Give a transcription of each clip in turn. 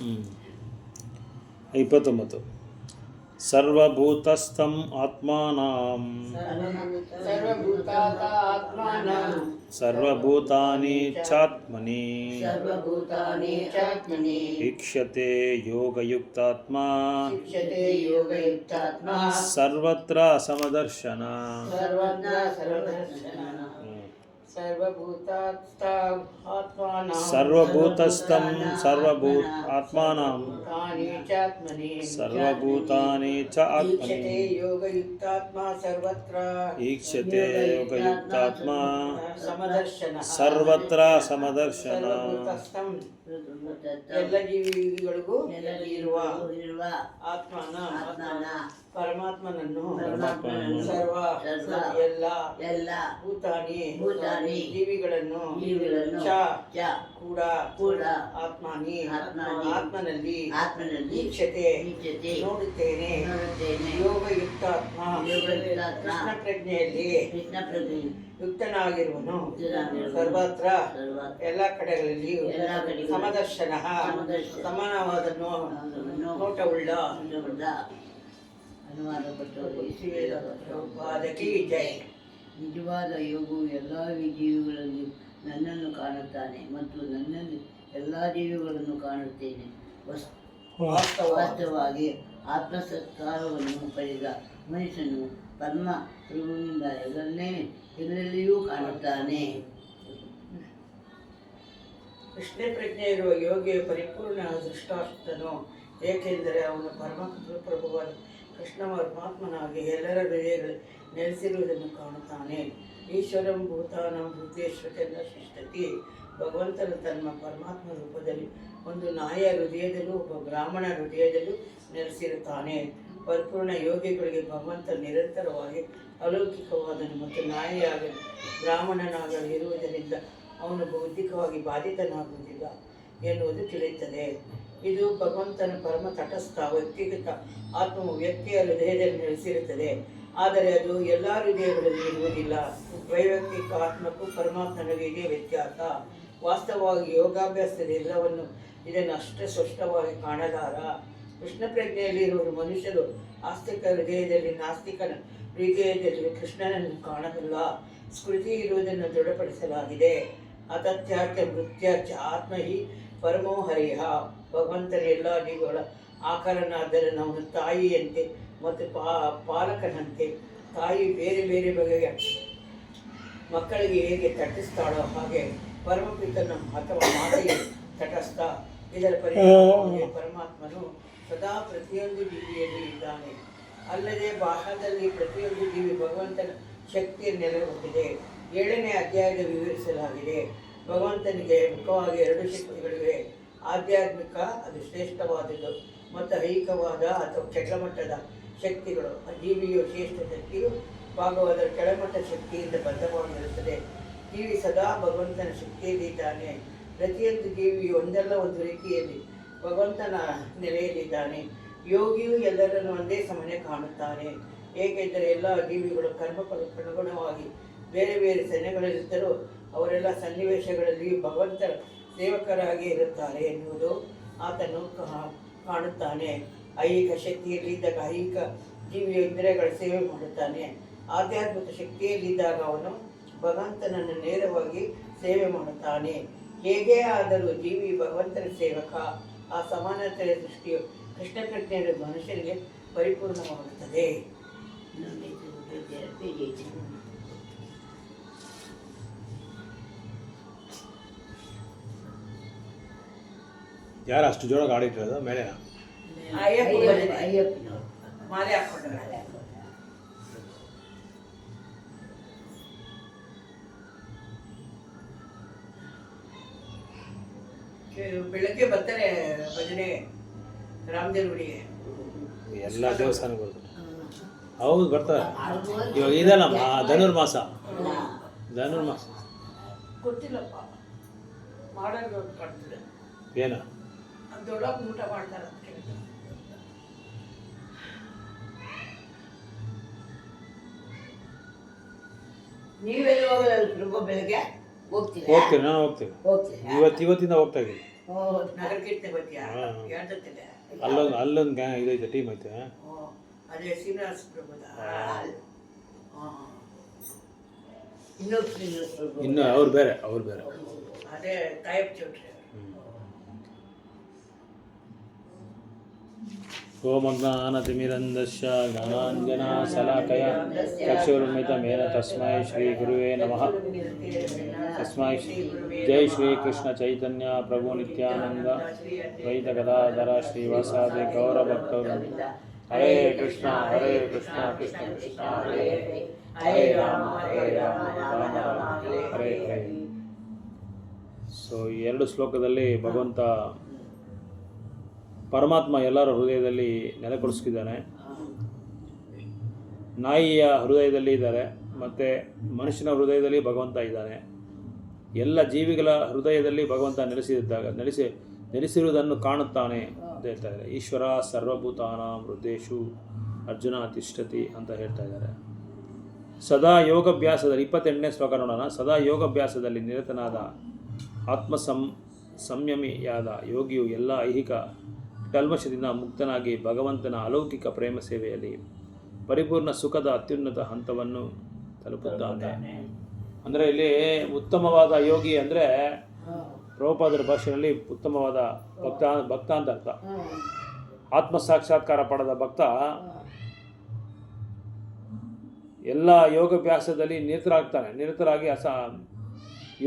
ಹ್ಮ್. ಇಪ್ಪತ್ತೊಂಬತ್ತು ಸರ್ವಭೂತಸ್ಥಂ ಆತ್ಮಾನಾಂ ಸರ್ವಭೂತಾತ ಆತ್ಮಾನಂ ಸರ್ವಭೂತಾನಿ ಚಾತ್ಮನಿ ಸರ್ವಭೂತಾನಿ ಚಾತ್ಮನಿ ಈಕ್ಷತೆ ಯೋಗಯುಕ್ತಾತ್ಮ ಶಿಕ್ಷತೆ ಯೋಗಯುಕ್ತಾತ್ಮ ಸರ್ವತ್ರ ಸಮದರ್ಶನ ಸರ್ವಜ್ಞ ಸರ್ವದರ್ಶನ ಹ್ಮ್. ಸರ್ವಭೂತಾತ್ಥ ಆತ್ಮಾನಂ ಸರ್ವಭೂತಸ್ಥಂ ಸರ್ವಭೂತ ಆತ್ಮಾನಾಂ ಭೂತಾನಿ ಚಾತ್ಮನಿ ಸರ್ವಭೂತಾನಿ ಚ ಆತ್ಮನಿ ಈಕ್ಷತೆ ಯೋಗಯುಕ್ತಾತ್ಮ ಸರ್ವತ್ರ ಈಕ್ಷತೆ ಯೋಗಯುಕ್ತಾತ್ಮ ಸಮದರ್ಶನ ಸರ್ವತ್ರ ಸಮದರ್ಶನ ಸರ್ವಭೂತಸ್ಥಂ ಎಲ್ಲ ಜೀವಿಗಳಿಗೂ ಇರುವ ಇರುವ ಆತ್ಮನ ಆತ್ಮನ ಪರಮಾತ್ಮನನ್ನು ಸರ್ವ ಎಲ್ಲ ಎಲ್ಲ ಭೂತಾನಿ ಭೂತಾನಿ ಜೀವಿಗಳನ್ನು ಜೀವಿಗಳನ್ನು ಕೂಡ ಕೂಡ ಆತ್ಮಾನಿ ಆತ್ಮಾನಿ ಆತ್ಮನಲ್ಲಿ ಆತ್ಮನಲ್ಲಿ ಈಕ್ಷತೆ ಈಕ್ಷತೆ ನೋಡುತ್ತೇನೆ ನೋಡುತ್ತೇನೆ ಯೋಗಯುಕ್ತಾತ್ಮ ಯೋಗಯುಕ್ತಾತ್ಮ ಕೃಷ್ಣ ಪ್ರಜ್ಞೆಯಲ್ಲಿ ಕೃಷ್ಣ ಪ್ರಜ್ಞೆ ಯುಕ್ತನಾಗಿರುವನು. ಸರ್ವತ್ರ ಎಲ್ಲ ಕಡೆಗಳಲ್ಲಿಯೂ ಎಲ್ಲ ಸಮದರ್ಶನ ಸಮದರ್ಶನ. ಸಮಾನವಾದ ನೋ- ನೋಟವುಳ್ಳ ನೋಟವುಳ್ಳ ಅನುವಾದ ಪಟ್ಟವರು ಪಾದಕಿ ಜೈ. ನಿಜವಾದ ಯೋಗವು ಎಲ್ಲ ಜೀವಿಗಳಲ್ಲಿ ನನ್ನನ್ನು ಕಾಣುತ್ತಾನೆ ಮತ್ತು ನನ್ನಲ್ಲಿ ಎಲ್ಲ ಜೀವಿಗಳನ್ನು ಕಾಣುತ್ತೇನೆ. ವಸ್ತು ವಾಸ್ತವ. ವಾಸ್ತವವಾಗಿ ಆತ್ಮಸತ್ಕಾರವನ್ನು ಪಡೆದ ಮನುಷ್ಯನು ಪರಮ ಪ್ರಭುವಿನಿಂದ ಎಲ್ಲನ್ನೇ ಎಲ್ಲೆಲ್ಲಿಯೂ ಕಾಣುತ್ತಾನೆ. ಕೃಷ್ಣ ಪ್ರಜ್ಞೆ ಇರುವ ಯೋಗಿಯ ಪರಿಪೂರ್ಣ ದೃಷ್ಟಾಷ್ಟನು ಏಕೆಂದರೆ ಅವನು ಪರಮ ಪ್ರಭುವಾದ ಕೃಷ್ಣ ಪರಮಾತ್ಮನಾಗಿ ಎಲ್ಲರ ಹೃದಯಗಳು ನೆಲೆಸಿರುವುದನ್ನು ಕಾಣುತ್ತಾನೆ. ಈಶ್ವರಂ ಭೂತಾನಂ ಬುದ್ಧೇಶ್ವತೆಲ್ಲ ಶಿಷ್ಟತಿ ಭಗವಂತನು ತನ್ನ ಪರಮಾತ್ಮ ರೂಪದಲ್ಲಿ ಒಂದು ನಾಯ ಹೃದಯದಲ್ಲೂ ಒಬ್ಬ ಬ್ರಾಹ್ಮಣ ಹೃದಯದಲ್ಲೂ ನೆಲೆಸಿರುತ್ತಾನೆ. ಪರಿಪೂರ್ಣ ಯೋಗಿಗಳಿಗೆ ಭಗವಂತ ನಿರಂತರವಾಗಿ ಅಲೌಕಿಕವಾದನು ಮತ್ತು ನಾಯಿಯಾಗಲಿ, ಬ್ರಾಹ್ಮಣನಾಗಲಿ ಇರುವುದರಿಂದ ಅವನು ಬೌದ್ಧಿಕವಾಗಿ ಬಾಧಿತನಾಗುವುದಿಲ್ಲ. ಎನ್ನುವುದು ತಿಳಿಯುತ್ತದೆ. ಇದು ಭಗವಂತನ ಪರಮ ತಟಸ್ಥ ವ್ಯಕ್ತಿಗತ ಆತ್ಮವು ವ್ಯಕ್ತಿಯ ಹೃದಯದಲ್ಲಿ ನೆಲೆಸಿರುತ್ತದೆ. ಆದರೆ ಅದು ಎಲ್ಲ ಹೃದಯಗಳಲ್ಲಿ ಇರುವುದಿಲ್ಲ. ವೈಯಕ್ತಿಕ ಆತ್ಮಕ್ಕೂ ಪರಮಾತ್ಮನಿಗೆ ಇದೇ ವ್ಯತ್ಯಾಸ. ವಾಸ್ತವವಾಗಿ ಯೋಗಾಭ್ಯಾಸದ ಎಲ್ಲವನ್ನು ಇದನ್ನು ಅಷ್ಟೇ ಸ್ಪಷ್ಟವಾಗಿ ಕಾಣಲಾರ. ಕೃಷ್ಣ ಪ್ರಜ್ಞೆಯಲ್ಲಿ ಇರುವ ಮನುಷ್ಯರು ಆಸ್ತಿಕ ಹೃದಯದಲ್ಲಿ ನಾಸ್ತಿಕನ ಹೃದಯದಲ್ಲಿ ಕೃಷ್ಣನನ್ನು ಕಾಣಬಲ್ಲ. ಸ್ಮೃತಿ ಇರುವುದನ್ನು ದೃಢಪಡಿಸಲಾಗಿದೆ. ಅತತ್ಯಾರ್ಥ ಮೃತ್ಯಾರ್ಥ ಆತ್ಮ ಹಿ ಪರಮೋ ಹರಿಹ ಭಗವಂತನ ಎಲ್ಲ ಜೀವಗಳ ಆಕಾರನಾದರೆ ನಮ್ಮ ತಾಯಿಯಂತೆ ಮತ್ತು ಪಾ, ಪಾಲಕನಂತೆ. ತಾಯಿ ಬೇರೆ ಬೇರೆ ಬಗೆಯ ಮಕ್ಕಳಿಗೆ ಹೇಗೆ ತಟ್ಟಿಸ್ತಾಳೋ ಹಾಗೆ ಪರಮಪಿತನ ಅಥವಾ ಮಾತೆಗೆ ತಟಸ್ಥ. ಇದರ ಪರಿಣಾಮ ಪರಮಾತ್ಮನು ಸದಾ ಪ್ರತಿಯೊಂದು ಜೀವಿಯಲ್ಲಿ ಇದ್ದಾನೆ. ಅಲ್ಲದೆ ಬಾಹ್ಯದಲ್ಲಿ ಪ್ರತಿಯೊಂದು ಜೀವಿ ಭಗವಂತನ ಶಕ್ತಿಯ ನೆಲೆ ಹೊಂದಿದೆ ಏಳನೇ ಅಧ್ಯಾಯದ ವಿವರಿಸಲಾಗಿದೆ. ಭಗವಂತನಿಗೆ ಮುಖವಾಗಿ ಎರಡು ಶಕ್ತಿಗಳಿವೆ. ಆಧ್ಯಾತ್ಮಿಕ, ಅದು ಶ್ರೇಷ್ಠವಾದದ್ದು, ಮತ್ತು ಐಹಿಕವಾದ ಅಥವಾ ಕೆಳಮಟ್ಟದ ಶಕ್ತಿಗಳು. ಆ ಜೀವಿಯು ಶ್ರೇಷ್ಠ ಶಕ್ತಿಯು ಭಾಗವಾದ ಕೆಳಮಟ್ಟ ಶಕ್ತಿಯಿಂದ ಬದ್ಧವಾಗಿರುತ್ತದೆ. ಜೀವಿ ಸದಾ ಭಗವಂತನ ಶಕ್ತಿಯಲ್ಲಿ ಇದ್ದಾನೆ ಪ್ರತಿಯೊಂದು ಜೀವಿಯು ಒಂದಲ್ಲ, ಒಂದು ರೀತಿಯಲ್ಲಿ ಭಗವಂತನ ನೆಲೆಯಲ್ಲಿದ್ದಾನೆ. ಯೋಗಿಯು ಎಲ್ಲರನ್ನು ಒಂದೇ ಸಮನೆ ಕಾಣುತ್ತಾನೆ. ಏಕೆಂದರೆ ಎಲ್ಲ ಜೀವಿಗಳು ಕರ್ಮಫಲಕ್ಕನುಗುಣವಾಗಿ ಬೇರೆ ಬೇರೆ ಸನ್ನೆಗಳಲ್ಲಿದ್ದರೂ ಅವರೆಲ್ಲ ಸನ್ನಿವೇಶಗಳಲ್ಲಿ ಭಗವಂತ ಸೇವಕರಾಗಿ ಇರುತ್ತಾರೆ ಎನ್ನುವುದು ಆತನು ಕಾಣುತ್ತಾನೆ. ಐಹಿಕ ಶಕ್ತಿಯಲ್ಲಿದ್ದಾಗ ಐಹಿಕ ಜೀವಿಯ ಇಂದ್ರಿಯಗಳ ಸೇವೆ ಮಾಡುತ್ತಾನೆ. ಆಧ್ಯಾತ್ಮಿಕ ಶಕ್ತಿಯಲ್ಲಿದ್ದಾಗ ಅವನು ಭಗವಂತನನ್ನು ನೇರವಾಗಿ ಸೇವೆ ಮಾಡುತ್ತಾನೆ. ಹೇಗೆ ಆದರೂ ಜೀವಿ ಭಗವಂತನ ಸೇವಕ. ಆ ಸಮಾನತೆಯ ದೃಷ್ಟಿಯು ಕೃಷ್ಣ ಪ್ರಜ್ಞೆಯ ಮನುಷ್ಯರಿಗೆ ಪರಿಪೂರ್ಣವಾಗುತ್ತದೆ. ಯಾರು ಅಷ್ಟು ಜೋರ ಗಾಡಿ ಇಟ್ಟಿರೋದು ಮೇಲೆ ಮಾಲೆ ಹಾಕ್ಕೊಂಡ್ರೆ ಬೆಳಗ್ಗೆ ಬರ್ತಾರೆ ಭಜನೆ ರಾಮದೇವ್ರಿಗೆ ಎಲ್ಲ ದೇವಸ್ಥಾನಗಳು ಬರ್ತಾರೆ ಹೌದು ಬರ್ತಾರೆ. ಇವಾಗ ಇದಲ್ಲಮ್ಮ ಧನುರ್ಮಾಸ. ಧನುರ್ಮಾಸ. ಗೊತ್ತಿಲ್ಲಪ್ಪ. ಮಾಡೋದು ಏನ? ದೊಡ್ಡಪ್ಪ ಊಟ ಮಾಡ್ತಾರೆ ಅಂತ ಕೇಳಿದ್ರು. ನೀವೆಲ್ಲ ಹೋಗಲ್ಲ ಪ್ರಭು ಬೆಳಗ್ಗೆ? ಹೋಗ್ತೀರಾ? ಹೋಗ್ತೀನಿ ನಾನು ಹೋಗ್ತೀನಿ. ಹೋಗ್ತೀರಾ? ಇವತ್ತು ಇವತ್ತಿಂದ ಹೋಗ್ತಾ ಇದ್ದೀನಿ. ನಗರ ಕೀರ್ತನೆ ಹಾ. ಹೇಳ್ತಿದ್ದೆ ಅಲ್ಲೊಂದು ಅಲ್ಲೊಂದು ಗ್ಯಾ ಇದೈತೆ ಟೀಮ್ ಐತೆ. ಅದೇ ಶ್ರೀನಿವಾಸ ಪ್ರಭುದ? ಇನ್ನೊಬ್ಬ ಶ್ರೀನಿವಾಸ ಪ್ರಭು. ಇನ್ನು ಅವ್ರು ಬೇರೆ ಅವ್ರು ಬೇರೆ. ಅದೇ ತಾಯಪ್ಪ ಚೌಟ್ರಿ. ಓಮಜ್ಞಾನತಿಮಿರಂದಶ್ಯ ಜ್ಞಾನಾಂಜನ ಸಲಾಕಯ ಚಕ್ಷುರ್ಮಿತಮೇನ ತಸ್ಮೈ ಶ್ರೀ ಗುರುವೇ ನಮಃ ತಸ್ಮೈ ಜೈ ಶ್ರೀ ಕೃಷ್ಣ ಚೈತನ್ಯ ಪ್ರಭು ನಿತ್ಯಾನಂದ ದ್ವೈತ ಶ್ರೀವಾಸಾದಿ ಗೌರಭಕ್ತವೃಂದ ಹರೇ ಕೃಷ್ಣ ಹರೇ ಕೃಷ್ಣ ಕೃಷ್ಣ ಕೃಷ್ಣ ಹರೇ ಹರೇ ಹರೇ ಹರೇ ಸೊ ಎರಡು ಶ್ಲೋಕದಲ್ಲಿ ಭಗವಂತ ಪರಮಾತ್ಮ ಎಲ್ಲರ ಹೃದಯದಲ್ಲಿ ನೆಲೆಗೊಳಿಸ್ತಿದ್ದಾನೆ. ನಾಯಿಯ ಹೃದಯದಲ್ಲಿ ಇದ್ದಾರೆ, ಮತ್ತು ಮನುಷ್ಯನ ಹೃದಯದಲ್ಲಿ ಭಗವಂತ ಇದ್ದಾನೆ. ಎಲ್ಲ ಜೀವಿಗಳ ಹೃದಯದಲ್ಲಿ ಭಗವಂತ ನೆಲೆಸಿದ್ದಾಗ ನೆಲೆಸಿ, ನೆಲೆಸಿರುವುದನ್ನು ಕಾಣುತ್ತಾನೆ ಅಂತ ಹೇಳ್ತಾ ಇದ್ದಾರೆ. ಈಶ್ವರ ಸರ್ವಭೂತಾನ ಹೃದಯೇಶು ಅರ್ಜುನ ತಿಷ್ಠತಿ ಅಂತ ಹೇಳ್ತಾ ಇದ್ದಾರೆ. ಸದಾ ಯೋಗಾಭ್ಯಾಸದಲ್ಲಿ, ಇಪ್ಪತ್ತೆಂಟನೇ ಶ್ಲೋಕ ನೋಡೋಣ. ಸದಾ ಯೋಗಾಭ್ಯಾಸದಲ್ಲಿ ನಿರತನಾದ ಆತ್ಮ ಸಂ ಸಂಯಮಿಯಾದ ಯೋಗಿಯು ಎಲ್ಲ ಐಹಿಕ ಕಲ್ಮಶದಿಂದ ಮುಕ್ತನಾಗಿ ಭಗವಂತನ ಅಲೌಕಿಕ ಪ್ರೇಮ ಸೇವೆಯಲ್ಲಿ ಪರಿಪೂರ್ಣ ಸುಖದ ಅತ್ಯುನ್ನತ ಹಂತವನ್ನು ತಲುಪುತ್ತಾನೆ. ಅಂದರೆ ಇಲ್ಲಿ ಉತ್ತಮವಾದ ಯೋಗಿ ಅಂದರೆ ಪ್ರಭುಪಾದರ ಭಾಷೆಯಲ್ಲಿ ಉತ್ತಮವಾದ ಭಕ್ತ ಭಕ್ತ ಅಂತ ಅರ್ಥ ಆತ್ಮ ಸಾಕ್ಷಾತ್ಕಾರ ಪಡೆದ ಭಕ್ತ ಎಲ್ಲ ಯೋಗಾಭ್ಯಾಸದಲ್ಲಿ ನಿರತರಾಗ್ತಾನೆ. ನಿರತರಾಗಿ ಅಸ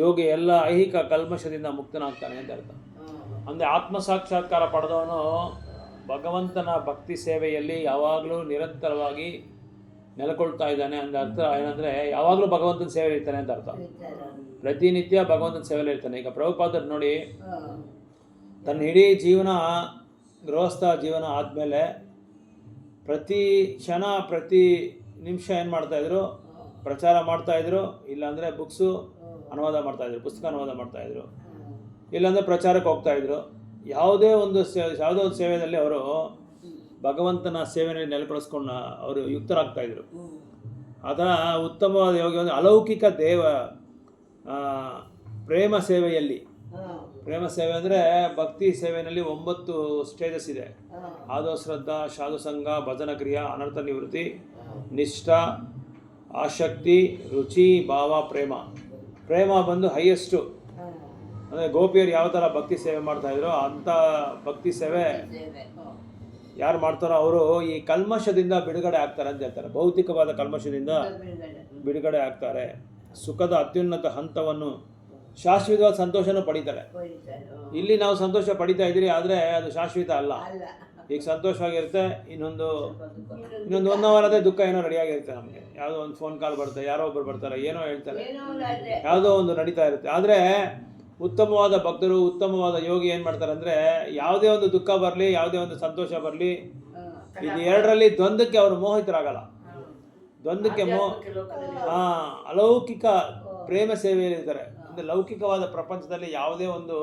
ಯೋಗಿ ಎಲ್ಲ ಐಹಿಕ ಕಲ್ಮಶದಿಂದ ಮುಕ್ತನಾಗ್ತಾನೆ ಅಂತ ಅರ್ಥ. ಅಂದರೆ ಆತ್ಮ ಸಾಕ್ಷಾತ್ಕಾರ ಪಡೆದವನು ಭಗವಂತನ ಭಕ್ತಿ ಸೇವೆಯಲ್ಲಿ ಯಾವಾಗಲೂ ನಿರಂತರವಾಗಿ ನೆಲೆಕೊಳ್ತಾ ಇದ್ದಾನೆ ಅಂದ ಅರ್ಥ ಏನಂದರೆ ಯಾವಾಗಲೂ ಭಗವಂತನ ಸೇವೆ ಇರ್ತಾನೆ ಅಂತ ಅರ್ಥ. ಪ್ರತಿನಿತ್ಯ ಭಗವಂತನ ಸೇವೆಯಲ್ಲಿ ಇರ್ತಾನೆ. ಈಗ ಪ್ರಭುಪಾದರು ನೋಡಿ, ತನ್ನ ಇಡೀ ಜೀವನ, ಗೃಹಸ್ಥ ಜೀವನ ಆದಮೇಲೆ ಪ್ರತಿ ಕ್ಷಣ, ಪ್ರತಿ ನಿಮಿಷ ಏನು ಮಾಡ್ತಾಯಿದ್ರು ಪ್ರಚಾರ ಮಾಡ್ತಾಯಿದ್ರು ಇಲ್ಲಾಂದರೆ ಬುಕ್ಸು ಅನುವಾದ ಮಾಡ್ತಾಯಿದ್ರು ಪುಸ್ತಕ ಅನುವಾದ ಮಾಡ್ತಾಯಿದ್ರು ಇಲ್ಲಾಂದರೆ ಪ್ರಚಾರಕ್ಕೆ ಹೋಗ್ತಾಯಿದ್ರು ಯಾವುದೇ ಒಂದು ಸೇ, ಯಾವುದೇ ಒಂದು ಸೇವೆಯಲ್ಲಿ ಅವರು ಭಗವಂತನ ಸೇವೆಯಲ್ಲಿ ನೆಲೆಪಡಿಸ್ಕೊಂಡು ಅವರು ಯುಕ್ತರಾಗ್ತಾಯಿದ್ರು ಇದ್ರು. ಅದರ ಉತ್ತಮವಾದ ಯೋಗಿ ಒಂದು ಅಲೌಕಿಕ ದೇವ ಪ್ರೇಮ ಸೇವೆಯಲ್ಲಿ. ಪ್ರೇಮ ಸೇವೆ ಅಂದರೆ ಭಕ್ತಿ ಸೇವೆಯಲ್ಲಿ ಒಂಬತ್ತು ಸ್ಟೇಜಸ್ ಇದೆ. ಆದೋ ಶ್ರದ್ಧಾ ಸಾಧು ಸಂಘ ಭಜನ ಕ್ರಿಯಾ, ಅನರ್ಥ ನಿವೃತ್ತಿ, ನಿಷ್ಠ, ಆಸಕ್ತಿ, ರುಚಿ, ಭಾವ, ಪ್ರೇಮ. ಪ್ರೇಮ ಬಂದು ಹೈಯೆಸ್ಟು ಅಂದರೆ ಗೋಪಿಯರು ಯಾವ ಥರ ಭಕ್ತಿ ಸೇವೆ ಮಾಡ್ತಾಯಿದ್ರು ಅಂಥ ಭಕ್ತಿ ಸೇವೆ ಯಾರು ಮಾಡ್ತಾರೋ ಅವರು ಈ ಕಲ್ಮಶದಿಂದ ಬಿಡುಗಡೆ ಆಗ್ತಾರೆ ಅಂತ ಹೇಳ್ತಾರೆ. ಭೌತಿಕವಾದ ಕಲ್ಮಶದಿಂದ ಬಿಡುಗಡೆ ಆಗ್ತಾರೆ. ಸುಖದ ಅತ್ಯುನ್ನತ ಹಂತವನ್ನು ಶಾಶ್ವತವಾದ ಸಂತೋಷನೂ ಪಡಿತಾರೆ. ಇಲ್ಲಿ ನಾವು ಸಂತೋಷ ಪಡಿತಾ ಇದ್ದೀರಿ ಆದರೆ ಅದು ಶಾಶ್ವತ ಅಲ್ಲ. ಈಗ ಸಂತೋಷವಾಗಿರುತ್ತೆ ಇನ್ನೊಂದು ಇನ್ನೊಂದು ಒನ್ ಅವರ್ ಅದೇ ದುಃಖ ಏನೋ ರೆಡಿಯಾಗಿರುತ್ತೆ ನಮಗೆ. ಯಾವುದೋ ಒಂದು ಫೋನ್ ಕಾಲ್ ಬರುತ್ತೆ ಯಾರೋ ಒಬ್ಬರು ಬರ್ತಾರೆ ಏನೋ ಹೇಳ್ತಾರೆ. ಯಾವುದೋ ಒಂದು ನಡೀತಾ ಇರುತ್ತೆ. ಆದರೆ ಉತ್ತಮವಾದ ಭಕ್ತರು ಉತ್ತಮವಾದ ಯೋಗಿ ಏನು ಮಾಡ್ತಾರೆ ಅಂದರೆ ಯಾವುದೇ ಒಂದು ದುಃಖ ಬರಲಿ ಯಾವುದೇ ಒಂದು ಸಂತೋಷ ಬರಲಿ ಇದು ಎರಡರಲ್ಲಿ ದ್ವಂದ್ವಕ್ಕೆ ಅವರು ಮೋಹಿತರಾಗಲ್ಲ. ದ್ವಂದ್ವಕ್ಕೆ ಮೋ ಹಾ ಅಲೌಕಿಕ ಪ್ರೇಮ ಸೇವೆಯಲ್ಲಿ ಇರ್ತಾರೆ. ಅಂದರೆ ಲೌಕಿಕವಾದ ಪ್ರಪಂಚದಲ್ಲಿ ಯಾವುದೇ ಒಂದು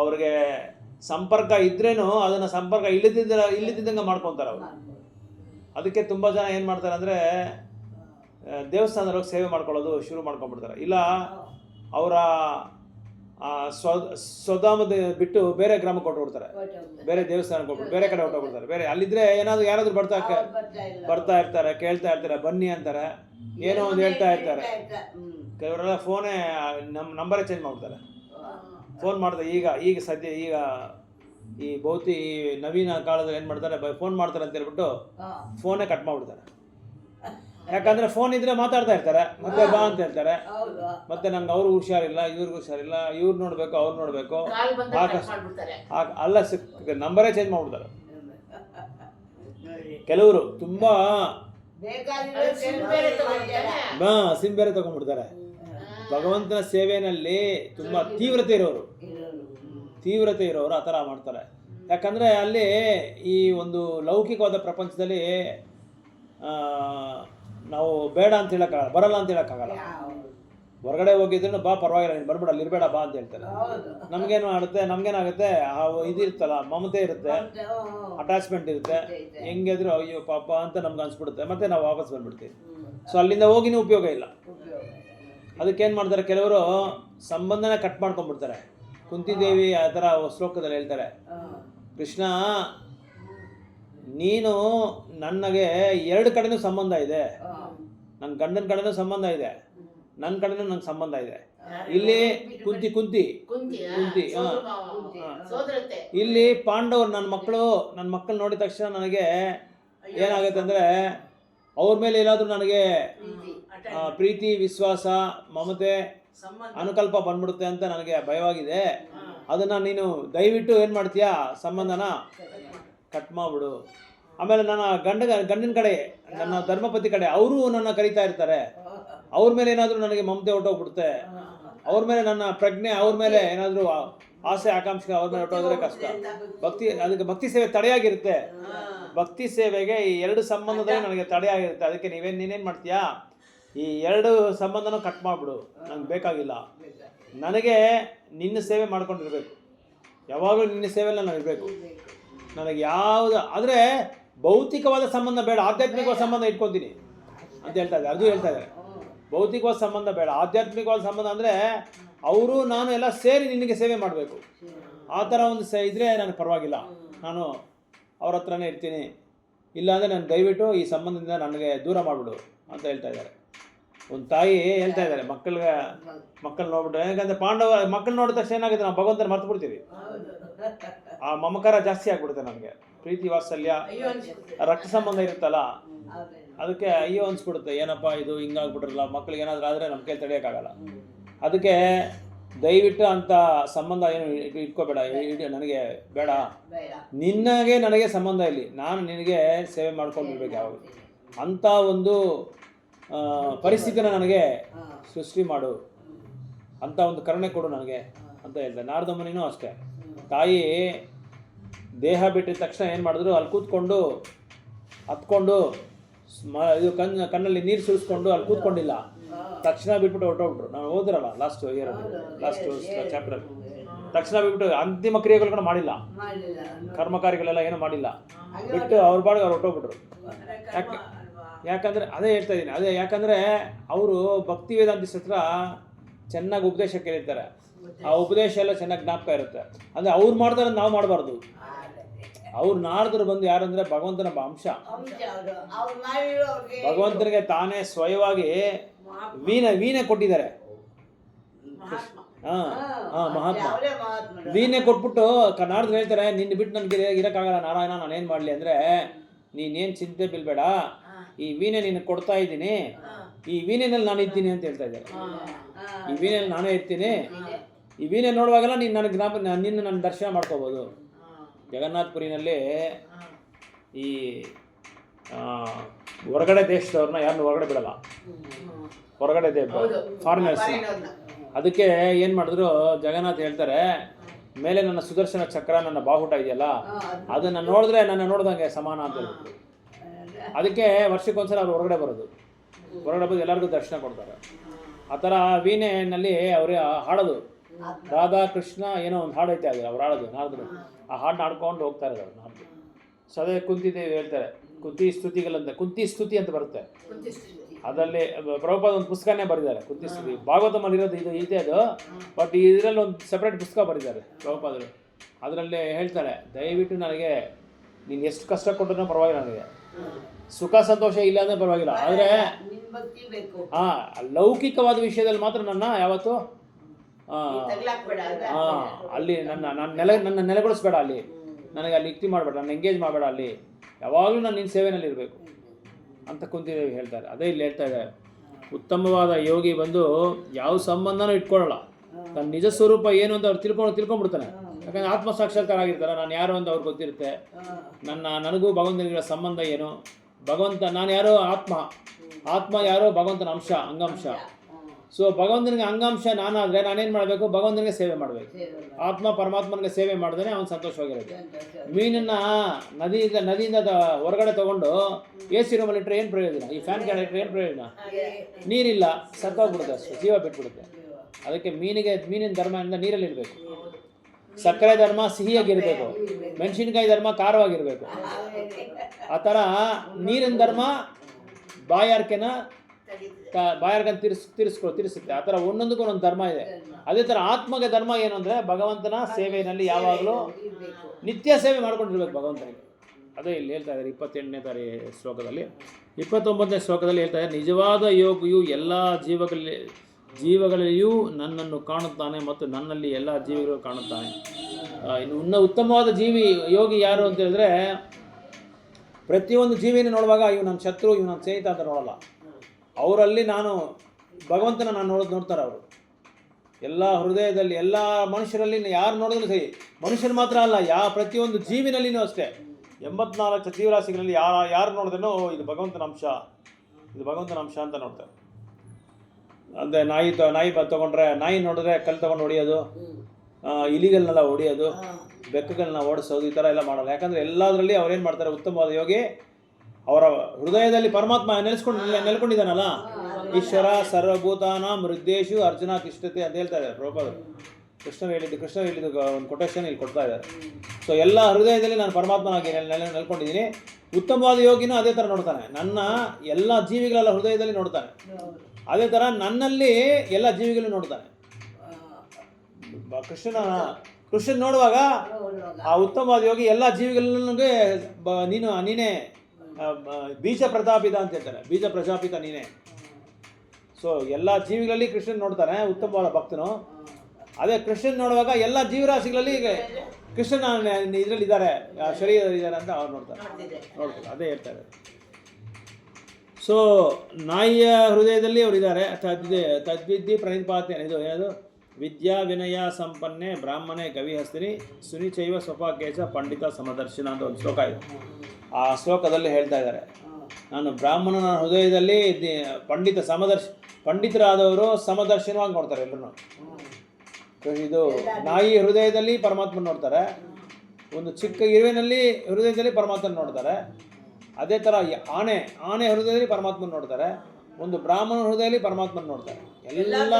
ಅವ್ರಿಗೆ ಸಂಪರ್ಕ ಇದ್ರೇನು ಅದನ್ನು ಸಂಪರ್ಕ ಇಲ್ಲದಿದ್ದ ಇಲ್ಲದಿದ್ದಂಗೆ ಮಾಡ್ಕೊತಾರೆ ಅವರು. ಅದಕ್ಕೆ ತುಂಬ ಜನ ಏನು ಮಾಡ್ತಾರೆ ಅಂದರೆ ದೇವಸ್ಥಾನದಲ್ಲಿ ಹೋಗಿ ಸೇವೆ ಮಾಡ್ಕೊಳ್ಳೋದು ಶುರು ಮಾಡ್ಕೊಂಡ್ಬಿಡ್ತಾರೆ. ಇಲ್ಲ ಅವರ ಸ್ವ ಸ್ವಧಾಮದ ಬಿಟ್ಟು ಬೇರೆ ಗ್ರಾಮಕ್ಕೆ ಹೊರಟೋಗ್ಬಿಡ್ತಾರೆ ಬೇರೆ ದೇವಸ್ಥಾನಕ್ಕೆ ಹೋಗ್ಬಿಟ್ಟು ಬೇರೆ ಕಡೆ ಹೊರಟೋಗ್ಬಿಡ್ತಾರೆ ಬೇರೆ ಅಲ್ಲಿದ್ರೆ ಏನಾದರೂ ಯಾರಾದರೂ ಬರ್ತಾ ಬರ್ತಾ ಇರ್ತಾರೆ ಕೇಳ್ತಾ ಇರ್ತಾರೆ ಬನ್ನಿ ಅಂತಾರೆ. ಏನೋ ಒಂದು ಹೇಳ್ತಾ ಇರ್ತಾರೆ. ಇವರೆಲ್ಲ ಕೆಲವರೆಲ್ಲ ಫೋನೇ ನಮ್ಮ ನಂಬರೇ ಚೇಂಜ್ ಮಾಡ್ಬಿಡ್ತಾರೆ. ಫೋನ್ ಮಾಡ್ತಾರೆ ಈಗ ಈಗ ಸದ್ಯ ಈಗ ಈ ಭೌತಿ ಈ ನವೀನ ಕಾಲದಲ್ಲಿ ಏನು ಮಾಡ್ತಾರೆ ಫೋನ್ ಮಾಡ್ತಾರೆ ಅಂತ ಹೇಳ್ಬಿಟ್ಟು ಫೋನೇ ಕಟ್ ಮಾಡ್ಬಿಡ್ತಾರೆ. ಯಾಕಂದ್ರೆ ಫೋನ್ ಇದ್ರೆ ಮಾತಾಡ್ತಾ ಇರ್ತಾರೆ. ಮತ್ತೆ ಬಾ ಅಂತ ಹೇಳ್ತಾರೆ. ಮತ್ತೆ ನಂಗೆ ಅವ್ರಿಗೆ ಹುಷಾರಿಲ್ಲ ಇವ್ರಿಗೂ ಹುಷಾರಿಲ್ಲ ಇವ್ರು ನೋಡಬೇಕು ಅವ್ರು ನೋಡಬೇಕು. ಅಲ್ಲ ಸಿಕ್ ನಂಬರೇ ಚೇಂಜ್ ಮಾಡ್ಬಿಡ್ತಾರೆ. ಕೆಲವರು ತುಂಬಾ ಹಾ ಸಿಮ್ ಬೇರೆ ತಗೊಂಡ್ಬಿಡ್ತಾರೆ. ಭಗವಂತನ ಸೇವೆಯಲ್ಲಿ ತುಂಬಾ ತೀವ್ರತೆ ಇರೋರು. ತೀವ್ರತೆ ಇರೋರು ಆ ಥರ ಮಾಡ್ತಾರೆ. ಯಾಕಂದರೆ ಅಲ್ಲಿ ಈ ಒಂದು ಲೌಕಿಕವಾದ ಪ್ರಪಂಚದಲ್ಲಿ ನಾವು ಬೇಡ ಅಂತ ಹೇಳೋಕ್ಕಾಗಲ್ಲ ಬರಲ್ಲ ಅಂತ ಹೇಳೋಕ್ಕಾಗಲ್ಲ? ಹೊರಗಡೆ ಹೋಗಿದ್ರು ಬಾ ಪರವಾಗಿಲ್ಲ ನೀನು ಬರ್ಬೇಡ ಅಲ್ಲಿ ಇರಬೇಡ ಬಾ ಅಂತ ಹೇಳ್ತಾರೆ. ನಮಗೇನು ಆಗುತ್ತೆ ನಮಗೇನಾಗುತ್ತೆ ಆ ಇದಿರುತ್ತಲ್ಲ ಮಮತೆ ಇರುತ್ತೆ. ಅಟ್ಯಾಚ್ಮೆಂಟ್ ಇರುತ್ತೆ. ಹೆಂಗಿದ್ರು ಅಯ್ಯೋ ಪಾಪ ಅಂತ ನಮ್ಗೆ ಅನ್ಸ್ಬಿಡುತ್ತೆ ಮತ್ತೆ ನಾವು ವಾಪಸ್ ಬಂದ್ಬಿಡ್ತೀವಿ. ಸೊ ಅಲ್ಲಿಂದ ಹೋಗಿನೂ ಉಪಯೋಗ ಇಲ್ಲ. ಅದಕ್ಕೆ ಅದಕ್ಕೇನು ಮಾಡ್ತಾರೆ ಕೆಲವರು ಸಂಬಂಧನ ಕಟ್ ಮಾಡ್ಕೊಂಡ್ಬಿಡ್ತಾರೆ. ಕುಂತಿದೇವಿ ಆ ಥರ ಶ್ಲೋಕದಲ್ಲಿ ಹೇಳ್ತಾರೆ. ಕೃಷ್ಣ ನೀನು ನನಗೆ ಎರಡು ಕಡೆನೂ ಸಂಬಂಧ ಇದೆ. ನನ್ನ ಗಂಡನ ಕಡೆನೂ ಸಂಬಂಧ ಇದೆ. ನನ್ನ ಕಡೆನೂ ನಂಗೆ ಸಂಬಂಧ ಇದೆ. ಇಲ್ಲಿ ಕುಂತಿ ಕುಂತಿ ಕುಂತಿ. ಇಲ್ಲಿ ಪಾಂಡವರು ನನ್ನ ಮಕ್ಕಳು ನನ್ನ ಮಕ್ಕಳು ನೋಡಿದ ತಕ್ಷಣ ನನಗೆ ಏನಾಗುತ್ತೆ ಅಂದರೆ ಅವ್ರ ಮೇಲೆ ಏನಾದರೂ ನನಗೆ ಆ, ಪ್ರೀತಿ ವಿಶ್ವಾಸ ಮಮತೆ ಅನುಕಲ್ಪ ಬಂದ್ಬಿಡುತ್ತೆ ಅಂತ ನನಗೆ ಭಯವಾಗಿದೆ. ಅದನ್ನು ನೀನು ದಯವಿಟ್ಟು ಏನು ಮಾಡ್ತೀಯಾ ಸಂಬಂಧನ? ಕಟ್ ಮಾಡಿಬಿಡು. ಆಮೇಲೆ ನನ್ನ ಗಂಡ ಗಂಡನ ಕಡೆ ನನ್ನ ಧರ್ಮಪತಿ ಕಡೆ ಅವರು ನನ್ನ ಕರಿತಾ ಇರ್ತಾರೆ. ಅವ್ರ ಮೇಲೆ ಏನಾದರೂ ನನಗೆ ಮಮತೆ ಹೊಟ್ಟೋಗ್ಬಿಡುತ್ತೆ ಅವ್ರ ಮೇಲೆ ನನ್ನ ಪ್ರಜ್ಞೆ ಅವ್ರ ಮೇಲೆ ಏನಾದರೂ ಆಸೆ ಆಕಾಂಕ್ಷೆ ಅವ್ರ ಮೇಲೆ ಹೊಟ್ಟೋದ್ರೆ ಕಷ್ಟ. ಭಕ್ತಿ ಅದಕ್ಕೆ ಭಕ್ತಿ ಸೇವೆ ತಡೆಯಾಗಿರುತ್ತೆ. ಭಕ್ತಿ ಸೇವೆಗೆ ಈ ಎರಡು ಸಂಬಂಧದಲ್ಲಿ ನನಗೆ ತಡೆಯಾಗಿರುತ್ತೆ. ಅದಕ್ಕೆ ನೀವೇನು ನೀನೇನು ಮಾಡ್ತೀಯಾ? ಈ ಎರಡು ಸಂಬಂಧನೂ ಕಟ್ ಮಾಡಿಬಿಡು. ನಂಗೆ ಬೇಕಾಗಿಲ್ಲ. ನನಗೆ ನಿನ್ನ ಸೇವೆ ಮಾಡ್ಕೊಂಡಿರ್ಬೇಕು. ಯಾವಾಗಲೂ ನಿನ್ನ ಸೇವೆಲ್ಲ ನಾನು ಇರಬೇಕು. ನನಗೆ ಯಾವುದು ಆದರೆ ಭೌತಿಕವಾದ ಸಂಬಂಧ ಬೇಡ ಆಧ್ಯಾತ್ಮಿಕವಾದ ಸಂಬಂಧ ಇಟ್ಕೊತೀನಿ. ಅಂತ ಹೇಳ್ತಾ ಇದ್ದಾರೆ ಅದು ಹೇಳ್ತಾ ಇದ್ದಾರೆ. ಭೌತಿಕವಾದ ಸಂಬಂಧ ಬೇಡ ಆಧ್ಯಾತ್ಮಿಕವಾದ ಸಂಬಂಧ ಅಂದರೆ ಅವರು ನಾನು ಎಲ್ಲ ಸೇರಿ ನಿನಗೆ ಸೇವೆ ಮಾಡಬೇಕು. ಆ ಥರ ಒಂದು ಸ ಇದ್ದರೆ ನನಗೆ ಪರವಾಗಿಲ್ಲ. ನಾನು ಅವ್ರ ಹತ್ರನೇ ಇರ್ತೀನಿ. ಇಲ್ಲಾಂದರೆ ನಾನು ದಯವಿಟ್ಟು ಈ ಸಂಬಂಧದಿಂದ ನನಗೆ ದೂರ ಮಾಡಿಬಿಡು ಅಂತ ಹೇಳ್ತಾ ಇದ್ದಾರೆ. ಒಂದು ತಾಯಿ ಹೇಳ್ತಾ ಇದ್ದಾರೆ ಮಕ್ಕಳಿಗೆ ಮಕ್ಕಳು ನೋಡ್ಬಿಟ್ರೆ ಯಾಕಂದರೆ ಪಾಂಡವ ಮಕ್ಕಳು ನೋಡಿದ ತಕ್ಷಣ ಏನಾಗುತ್ತೆ ನಾವು ಭಗವಂತನ ಮರ್ತು ಬಿಡ್ತೀವಿ. ಆ ಮಮಕಾರ ಜಾಸ್ತಿ ಆಗ್ಬಿಡುತ್ತೆ ನಮಗೆ. ಪ್ರೀತಿ ವಾತ್ಸಲ್ಯ ರಕ್ತ ಸಂಬಂಧ ಇರುತ್ತಲ್ಲ? ಅದಕ್ಕೆ ಅಯ್ಯೋ ಅನ್ಸ್ಬಿಡುತ್ತೆ. ಏನಪ್ಪ ಇದು ಹಿಂಗಾಗ್ಬಿಟ್ರಲ್ಲ ಮಕ್ಳಿಗೆ ಏನಾದರೂ ಆದರೆ ನಮ್ಮ ಕೈ ತಡೆಯೋಕ್ಕಾಗಲ್ಲ. ಅದಕ್ಕೆ ದಯವಿಟ್ಟು ಅಂತ ಸಂಬಂಧ ಏನು ಇಟ್- ಇಟ್ಕೋಬೇಡ. ಇಡ್- ನನಗೆ ಬೇಡ. ನಿನ್ನಗೆ ನನಗೆ ಸಂಬಂಧ ಇಲ್ಲಿ. ನಾನು ನಿನಗೆ ಸೇವೆ ಮಾಡ್ಕೊಂಡಿರ್ಬೇಕು ಯಾವಾಗ. ಅಂಥ ಒಂದು ಪರಿಸ್ಥಿತಿನ ನನಗೆ ಸೃಷ್ಟಿ ಮಾಡು. ಅಂತ ಒಂದು ಕರುಣೆ ಕೊಡು ನನಗೆ ಅಂತ ಹೇಳ್ದೆ. ನಾರದಮ್ಮನಿನೂ ಅಷ್ಟೇ. ತಾಯಿ ದೇಹ ಬಿಟ್ಟಿದ ತಕ್ಷಣ ಏನು ಮಾಡಿದ್ರು? ಅಲ್ಲಿ ಕೂತ್ಕೊಂಡು ಹತ್ಕೊಂಡು ಮ ಇದು ಕಣ್ಣು ಕಣ್ಣಲ್ಲಿ ನೀರು ಸುರಿಸ್ಕೊಂಡು ಅಲ್ಲಿ ಕೂತ್ಕೊಂಡಿಲ್ಲ. ತಕ್ಷಣ ಬಿಟ್ಬಿಟ್ಟು ಹೊರಟೋಗ್ಬಿಟ್ರು. ನಾವು ಓದಿರಲ್ಲ ಲಾಸ್ಟ್ ಇಯರ್ ಲಾಸ್ಟ್ ಚಾಪ್ಟರ್ ತಕ್ಷಣ ಬಿಟ್ಬಿಟ್ಟು ಅಂತಿಮ ಕ್ರಿಯೆಗಳು ಕೂಡ ಮಾಡಿಲ್ಲ. ಕರ್ಮಕಾರಿಗಳೆಲ್ಲ ಏನು ಮಾಡಿಲ್ಲ. ಬಿಟ್ಟು ಅವ್ರ ಬಾಡಿಗೆ ಅವ್ರು ಹೊರಟೋಗ್ಬಿಟ್ರು. ಯಾಕೆ? ಯಾಕಂದರೆ ಅದೇ ಹೇಳ್ತಾ ಇದ್ದೀನಿ. ಅದೇ ಯಾಕಂದರೆ ಅವರು ಭಕ್ತಿ ವೇದಾಂತಿಸ್ ಹತ್ರ ಚೆನ್ನಾಗಿ ಉಪದೇಶ ಕೇಳಿರ್ತಾರೆ. ಆ ಉಪದೇಶ ಎಲ್ಲ ಚೆನ್ನಾಗಿ ಜ್ಞಾಪಕ ಇರುತ್ತೆ. ಅಂದರೆ ಅವ್ರು ಮಾಡ್ತಾರೆ ನಾವು ಮಾಡಬಾರ್ದು. ಅವ್ರು ನಾರದರು ಬಂದು ಯಾರಂದ್ರೆ ಭಗವಂತನ ಅಂಶ ಭಗವಂತನಿಗೆ ತಾನೇ ಸ್ವಯವಾಗಿ ವೀಣೆ ವೀಣೆ ಕೊಟ್ಟಿದ್ದಾರೆ. ಮಹಾತ್ಮ. ಹಾಂ ಹಾಂ ಮಹಾತ್ಮ. ವೀಣೆ ಕೊಟ್ಬಿಟ್ಟು ಕನ್ನಡದ ಹೇಳ್ತಾರೆ ನಿನ್ನ ಬಿಟ್ಟು ನನ್ಗೆ ಇರೋಕ್ಕಾಗಲ್ಲ ನಾರಾಯಣ ನಾನೇನು ಮಾಡಲಿ ಅಂದರೆ ನೀನೇನು ಚಿಂತೆ ಬೀಳ್ಬೇಡ. ಈ ವೀಣೆ ನಿನಗೆ ಕೊಡ್ತಾ ಇದ್ದೀನಿ. ಈ ವೀಣೆನಲ್ಲಿ ನಾನು ಇದ್ದೀನಿ ಅಂತ ಹೇಳ್ತಾ ಇದ್ದಾರೆ. ಈ ವೀಣೆಯಲ್ಲಿ ನಾನೇ ಇರ್ತೀನಿ. ಈ ವೀಣೆ ನೋಡುವಾಗೆಲ್ಲ ನೀನು ನನ್ನ ಜ್ಞಾಪ ನಾನು ನಿನ್ನ ನನ್ನ ದರ್ಶನ ಮಾಡ್ಕೋಬೋದು. ಜಗನ್ನಾಥ್ಪುರಿನಲ್ಲಿ ಈ ಹೊರಗಡೆ ದೇಶದವ್ರನ್ನ ಯಾರನ್ನೂ ಹೊರಗಡೆ ಬಿಡಲ್ಲ. ಹೊರಗಡೆ ದೇ ಫಾರಿನರ್ಸ್ ಅದಕ್ಕೆ ಏನು ಮಾಡಿದ್ರು ಜಗನ್ನಾಥ್ ಹೇಳ್ತಾರೆ ಮೇಲೆ ನನ್ನ ಸುದರ್ಶನ ಚಕ್ರ ನನ್ನ ಬಾಹುಟ ಇದೆಯಲ್ಲ ಅದನ್ನು ನೋಡಿದ್ರೆ ನನ್ನ ನೋಡ್ದಂಗೆ ಸಮಾನ ಅಂತ ಹೇಳ್ಬಿಟ್ಟು. ಅದಕ್ಕೆ ವರ್ಷಕ್ಕೊಂದ್ಸಲ ಅವ್ರು ಹೊರಗಡೆ ಬರೋದು. ಹೊರಗಡೆ ಬಂದು ಎಲ್ಲರಿಗೂ ದರ್ಶನ ಕೊಡ್ತಾರೆ. ಆ ಥರ ವೀಣೆನಲ್ಲಿ ಅವರೇ ಹಾಡೋದು. ರಾಧಾ ಕೃಷ್ಣ ಏನೋ ಒಂದು ಹಾಡು ಐತೆ ಅವ್ರು ಹಾಡೋದು ನಾರದ್ರು. ಆ ಹಾಡನ್ನ ಹಾಡ್ಕೊಂಡು ಹೋಗ್ತಾರೆ ಅವರು ಅವ್ರು ನಾರದ್ರು. ಸದೇ ಕುಂತಿದೇವಿ ಹೇಳ್ತಾರೆ ಕುಂತಿ ಸ್ತುತಿಗಳಂತ ಕುಂತಿ ಸ್ತುತಿ ಅಂತ ಬರುತ್ತೆ. ಅದರಲ್ಲಿ ಪ್ರಭುಪಾದ ಒಂದು ಪುಸ್ತಕನೇ ಬರೆದಿದ್ದಾರೆ ಕುಂತಿ ಸ್ತುತಿ. ಭಾಗವತಮಲ್ಲಿ ಇರೋದು ಇದು ಇದೆ ಅದು ಬಟ್ ಇದರಲ್ಲಿ ಒಂದು ಸಪ್ರೇಟ್ ಪುಸ್ತಕ ಬರೆದಿದ್ದಾರೆ ಪ್ರಭುಪಾದರು. ಅದರಲ್ಲಿ ಹೇಳ್ತಾರೆ ದಯವಿಟ್ಟು ನನಗೆ ನೀನು ಎಷ್ಟು ಕಷ್ಟ ಕೊಟ್ಟರೂ ಪರವಾಗಿಲ್ಲ ನನಗೆ. ಸುಖ ಸಂತೋಷ ಇಲ್ಲ ಅಂದರೆ ಪರವಾಗಿಲ್ಲ. ಆದರೆ ಹಾಂ ಲೌಕಿಕವಾದ ವಿಷಯದಲ್ಲಿ ಮಾತ್ರ ನನ್ನ ಯಾವತ್ತು ಆ, ತಗ್ಲಾಕ್ಬೇಡ ಅಂತ ಆ, ಅಲ್ಲಿ ನನ್ನ ನನ್ನ ನೆಲೆ ನನ್ನ ನೆಲೆಗೊಳಿಸ್ಬೇಡ ಅಲ್ಲಿ. ನನಗೆ ಅಲ್ಲಿ ಯುಕ್ತಿ ಮಾಡಬೇಡ ನನ್ನ ಎಂಗೇಜ್ ಮಾಡಬೇಡ ಅಲ್ಲಿ. ಯಾವಾಗಲೂ ನಾನು ನಿನ್ನ ಸೇವೆನಲ್ಲಿ ಇರಬೇಕು ಅಂತ ಕುಂತಿದ್ದೇವೆ ಹೇಳ್ತಾರೆ. ಅದೇ ಇಲ್ಲಿ ಹೇಳ್ತಾ ಇದ್ದಾರೆ. ಉತ್ತಮವಾದ ಯೋಗಿ ಬಂದು ಯಾವ ಸಂಬಂಧನೂ ಇಟ್ಕೊಳ್ಳಲ್ಲ. ತನ್ನ ನಿಜ ಸ್ವರೂಪ ಏನು ಅಂತ ಅವ್ರು ತಿಳ್ಕೊಂಡು ತಿಳ್ಕೊಂಡ್ಬಿಡ್ತಾನೆ. ಯಾಕಂದ್ರೆ ಆತ್ಮ ಸಾಕ್ಷಾತ್ಕಾರ ಆಗಿರ್ತಾರೆ. ನಾನು ಯಾರು ಅಂತ ಅವ್ರು ಗೊತ್ತಿರುತ್ತೆ. ನನ್ನ ನನಗೂ ಭಗವಂತನಿಗಳ ಸಂಬಂಧ ಏನು? ಭಗವಂತ ನಾನು ಯಾರೋ ಆತ್ಮ. ಆತ್ಮ ಯಾರೋ ಭಗವಂತನ ಅಂಶ ಅಂಗಾಂಶ. ಸೊ ಭಗವಂತನಿಗೆ ಅಂಗಾಂಶ ನಾನಾದರೆ ನಾನೇನು ಮಾಡಬೇಕು? ಭಗವಂತನಿಗೆ ಸೇವೆ ಮಾಡಬೇಕು. ಆತ್ಮ ಪರಮಾತ್ಮನಿಗೆ ಸೇವೆ ಮಾಡಿದ್ರೆ ಅವನು ಸಂತೋಷವಾಗಿರುತ್ತೆ. ಮೀನನ್ನ ನದಿಯಿಂದ ನದಿಯಿಂದ ಹೊರಗಡೆ ತಗೊಂಡು ಎ ಸಿ ರೂಮಲ್ಲಿ ಇಟ್ಟರೆ ಏನು ಪ್ರಯೋಜನ? ಈ ಫ್ಯಾನ್ ಕೆಳಗೆ ಇಟ್ಟರೆ ಏನು ಪ್ರಯೋಜನ? ನೀರಿಲ್ಲ, ಸತ್ತೋಗ್ಬಿಡುತ್ತೆ ಅಷ್ಟು, ಜೀವ ಬಿಟ್ಬಿಡುತ್ತೆ. ಅದಕ್ಕೆ ಮೀನಿಗೆ, ಮೀನಿನ ಧರ್ಮದಿಂದ ನೀರಲ್ಲಿ ಇರಬೇಕು ಸಕ್ಕರೆ ಧರ್ಮ ಸಿಹಿಯಾಗಿರಬೇಕು. ಮೆಣಸಿನ್ಕಾಯಿ ಧರ್ಮ ಖಾರವಾಗಿರಬೇಕು. ಆ ಥರ ನೀರಿನ ಧರ್ಮ ಬಾಯಾರಿಕೆನ ಕ ತಿರ್ಸ್ ತಿರ್ಸ್ಕೊ ತಿರ್ಸುತ್ತೆ. ಆ ಥರ ಒಂದೊಂದಕ್ಕೂ ಒಂದೊಂದು ಧರ್ಮ ಇದೆ. ಅದೇ ಥರ ಆತ್ಮಗೆ ಧರ್ಮ ಏನು ಅಂದರೆ ಭಗವಂತನ ಸೇವೆಯಲ್ಲಿ ಯಾವಾಗಲೂ ನಿತ್ಯ ಸೇವೆ ಮಾಡ್ಕೊಂಡಿರ್ಬೇಕು ಭಗವಂತನಿಗೆ. ಅದೇ ಇಲ್ಲಿ ಹೇಳ್ತಾ ಇದ್ದಾರೆ ಇಪ್ಪತ್ತೆಂಟನೇ ತಾರೀ ಶ್ಲೋಕದಲ್ಲಿ. ಇಪ್ಪತ್ತೊಂಬತ್ತನೇ ಶ್ಲೋಕದಲ್ಲಿ ಹೇಳ್ತಾ ಇದ್ದಾರೆ ನಿಜವಾದ ಯೋಗಿಯು ಎಲ್ಲ ಜೀವಗಳಲ್ಲಿ ಜೀವಗಳಲ್ಲಿಯೂ ನನ್ನನ್ನು ಕಾಣುತ್ತಾನೆ ಮತ್ತು ನನ್ನಲ್ಲಿ ಎಲ್ಲ ಜೀವಿಗಳು ಕಾಣುತ್ತಾನೆ. ಇನ್ನು ಉನ್ನ ಉತ್ತಮವಾದ ಜೀವಿ ಯೋಗಿ ಯಾರು ಅಂತ ಹೇಳಿದ್ರೆ ಪ್ರತಿಯೊಂದು ಜೀವಿನ ನೋಡುವಾಗ ಇವು ನನ್ನ ಶತ್ರು ಇವು ನನ್ನ ಸ್ನೇಹಿತ ಅಂತ ನೋಡಲ್ಲ. ಅವರಲ್ಲಿ ನಾನು ಭಗವಂತನ ನಾನು ನೋಡೋದು ನೋಡ್ತಾರೆ ಅವರು. ಎಲ್ಲ ಹೃದಯದಲ್ಲಿ ಎಲ್ಲ ಮನುಷ್ಯರಲ್ಲಿ ಯಾರು ನೋಡಿದ್ರು ಸರಿ ಮನುಷ್ಯರು ಮಾತ್ರ ಅಲ್ಲ ಯಾ ಪ್ರತಿಯೊಂದು ಜೀವಿನಲ್ಲಿನೂ ಅಷ್ಟೇ. ಎಂಬತ್ನಾಲ್ಕು ಜೀವರಾಶಿಗಳಲ್ಲಿ ಯಾರ ಯಾರು ನೋಡಿದ್ರೂ ಇದು ಭಗವಂತನ ಅಂಶ ಇದು ಭಗವಂತನ ಅಂಶ ಅಂತ ನೋಡ್ತಾರೆ. ಅಂದರೆ ನಾಯಿ ತ ನಾಯಿ ಬ ತೊಗೊಂಡ್ರೆ ನಾಯಿ ನೋಡಿದ್ರೆ ಕಲ್ಲು ತೊಗೊಂಡು ಹೊಡಿಯೋದು ಇಲಿಗಳನ್ನೆಲ್ಲ ಹೊಡಿಯೋದು ಬೆಕ್ಕುಗಳನ್ನ ಓಡಿಸೋದು ಈ ಥರ ಎಲ್ಲ ಮಾಡೋಲ್ಲ. ಯಾಕಂದರೆ ಎಲ್ಲದರಲ್ಲಿ ಏನು ಮಾಡ್ತಾರೆ ಉತ್ತಮವಾದ ಯೋಗಿ ಅವರ ಹೃದಯದಲ್ಲಿ ಪರಮಾತ್ಮ ನೆಲೆಸ್ಕೊಂಡು ನೆಲ್ಕೊಂಡಿದ್ದಾನಲ್ಲ? ಈಶ್ವರ ಸರ್ವಭೂತಾನ ಮೃದ್ದೇಶು ಅರ್ಜುನ ಕೃಷ್ಣತೆ ಅಂತ ಹೇಳ್ತಾ ಇದ್ದಾರೆ ಕೃಷ್ಣ ಹೇಳಿದ್ದು ಕೃಷ್ಣ ಹೇಳಿದ್ದು ಒಂದು ಕೊಟೇಶನ್ ಇಲ್ಲಿ ಕೊಡ್ತಾ ಇದ್ದಾರೆ. ಸೊ ಎಲ್ಲ ಹೃದಯದಲ್ಲಿ ನಾನು ಪರಮಾತ್ಮನಾಗಿ ನೆಲೆ ನೆಲೆ ನೆಲ್ಕೊಂಡಿದ್ದೀನಿ. ಉತ್ತಮವಾದ ಯೋಗಿನೂ ಅದೇ ಥರ ನೋಡ್ತಾನೆ. ನನ್ನ ಎಲ್ಲ ಜೀವಿಗಳೆಲ್ಲ ಹೃದಯದಲ್ಲಿ ನೋಡ್ತಾನೆ. ಅದೇ ಥರ ನನ್ನಲ್ಲಿ ಎಲ್ಲ ಜೀವಿಗಳು ನೋಡ್ತಾನೆ. ಬ- ಕೃಷ್ಣನ ಕೃಷ್ಣನ್ ನೋಡುವಾಗ ಆ ಉತ್ತಮವಾದ ಯೋಗಿ ಎಲ್ಲ ಜೀವಿಗಳಿಗೆ ನೀನು ನೀನೇ ಬೀಜ ಪ್ರತಾಪಿತ ಅಂತ ಹೇಳ್ತಾರೆ. ಬೀಜ ಪ್ರಜಾಪಿತ ನೀನೇ. ಸೊ ಎಲ್ಲ ಜೀವಿಗಳಲ್ಲಿ ಕೃಷ್ಣನ್ ನೋಡ್ತಾನೆ ಉತ್ತಮವಾದ ಭಕ್ತನು. ಅದೇ ಕೃಷ್ಣನ್ ನೋಡುವಾಗ ಎಲ್ಲ ಜೀವರಾಶಿಗಳಲ್ಲಿ ಕೃಷ್ಣನ ಇದರಲ್ಲಿ ಇದ್ದಾರೆ ಶರೀರದಲ್ಲಿ ಇದ್ದಾರೆ ಅಂತ ಅವ್ರು ನೋಡ್ತಾರೆ. ನೋಡ್ತಾರೆ, ಅದೇ ಹೇಳ್ತಾರೆ. ಸೊ ನಾಯಿಯ ಹೃದಯದಲ್ಲಿ ಅವರಿದ್ದಾರೆ. ತದ್ವಿ ತದ್ವಿದ್ಯ ಪ್ರಣಿಪಾತ ಇದು ಏನದು ವಿದ್ಯಾ ವಿನಯ ಸಂಪನ್ನೆ ಬ್ರಾಹ್ಮಣೆ ಗವಿಹಸ್ತಿನಿ ಸುನಿಚೈವ ಸ್ವಪಾಕೇಶ ಪಂಡಿತ ಸಮದರ್ಶನ ಅಂತ ಒಂದು ಶ್ಲೋಕ ಇದೆ. ಆ ಶ್ಲೋಕದಲ್ಲಿ ಹೇಳ್ತಾ ಇದ್ದಾರೆ. ನಾನು ಬ್ರಾಹ್ಮಣನ ಹೃದಯದಲ್ಲಿ ಪಂಡಿತ ಸಮದರ್ಶ ಪಂಡಿತರಾದವರು ಸಮದರ್ಶನವಾಗಿ ನೋಡ್ತಾರೆ ಎಲ್ಲರೂ ಇದು ನಾಯಿ ಹೃದಯದಲ್ಲಿ ಪರಮಾತ್ಮ ನೋಡ್ತಾರೆ. ಒಂದು ಚಿಕ್ಕ ಇರುವಿನಲ್ಲಿ ಹೃದಯದಲ್ಲಿ ಪರಮಾತ್ಮನ ನೋಡ್ತಾರೆ. ಅದೇ ಥರ ಆನೆ ಆನೆ ಹೃದಯದಲ್ಲಿ ಪರಮಾತ್ಮನ ನೋಡ್ತಾರೆ. ಒಂದು ಬ್ರಾಹ್ಮಣ ಹೃದಯದಲ್ಲಿ ಪರಮಾತ್ಮನ ನೋಡ್ತಾರೆ. ಎಲ್ಲ